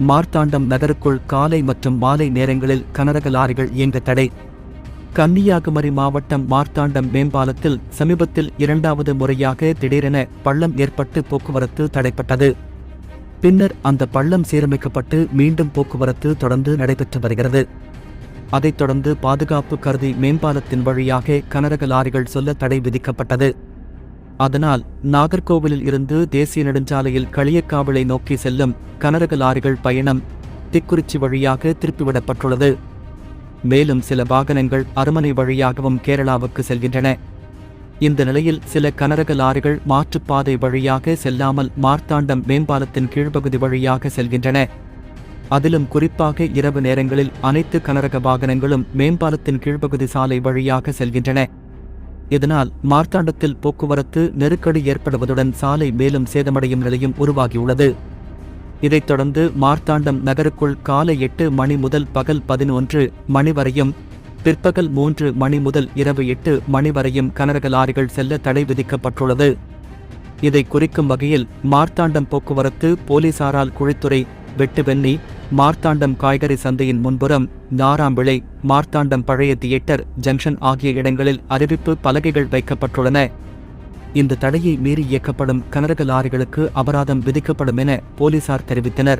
மார்த்தாண்டம் நகருக்குள் காலை மற்றும் மாலை நேரங்களில் கனரக லாரிகள் இயங்க தடை. கன்னியாகுமரி மாவட்டம் மார்த்தாண்டம் மேம்பாலத்தில் சமீபத்தில் இரண்டாவது முறையாக திடீரென பள்ளம் ஏற்பட்டு போக்குவரத்து தடைப்பட்டது. பின்னர் அந்த பள்ளம் சீரமைக்கப்பட்டு மீண்டும் போக்குவரத்து தொடர்ந்து நடைபெற்று வருகிறது. அதைத் தொடர்ந்து பாதுகாப்பு கருதி மேம்பாலத்தின் வழியாக கனரக லாரிகள் சொல்ல தடை விதிக்கப்பட்டது. அதனால் நாகர்கோவிலில் இருந்து தேசிய நெடுஞ்சாலையில் களியக்காவிளை நோக்கி செல்லும் கனரக லாரிகள் பயணம் திக்குறிச்சி வழியாக திருப்பிவிடப்பட்டுள்ளது. மேலும் சில வாகனங்கள் அரமனை வழியாகவும் கேரளாவுக்கு செல்கின்றன. இந்த நிலையில் சில கனரக லாரிகள் மாற்றுப்பாதை வழியாக செல்லாமல் மார்த்தாண்டம் மேம்பாலத்தின் கீழ்ப்பகுதி வழியாக செல்கின்றன. அதிலும் குறிப்பாக இரவு நேரங்களில் அனைத்து கனரக வாகனங்களும் மேம்பாலத்தின் கீழ்ப்பகுதி சாலை வழியாக செல்கின்றன. இதனால் மார்த்தாண்டத்தில் போக்குவரத்து நெருக்கடி ஏற்படுவதுடன் சாலை மேலும் சேதமடையும் நிலையும் உருவாகியுள்ளது. இதைத் தொடர்ந்து மார்த்தாண்டம் நகருக்குள் காலை எட்டு மணி முதல் பகல் பதினொன்று மணி வரையும் பிற்பகல் மூன்று மணி முதல் இரவு எட்டு மணி வரையும் கனரக லாரிகள் செல்ல தடை விதிக்கப்பட்டுள்ளது. இதை குறிக்கும் வகையில் மார்த்தாண்டம் போக்குவரத்து போலீசாரால் குழித்துறை வெட்டுவெண்ணி மார்த்தாண்டம் காய்கறி சந்தையின் முன்புறம் நாராம்பிளை மார்த்தாண்டம் பழைய தியேட்டர் ஜங்ஷன் ஆகிய இடங்களில் அறிவிப்பு பலகைகள் வைக்கப்பட்டுள்ளன. இந்த தடையை மீறி இயக்கப்படும் கனரக லாரிகளுக்கு அபராதம் விதிக்கப்படும் என போலீசார் தெரிவித்தனர்.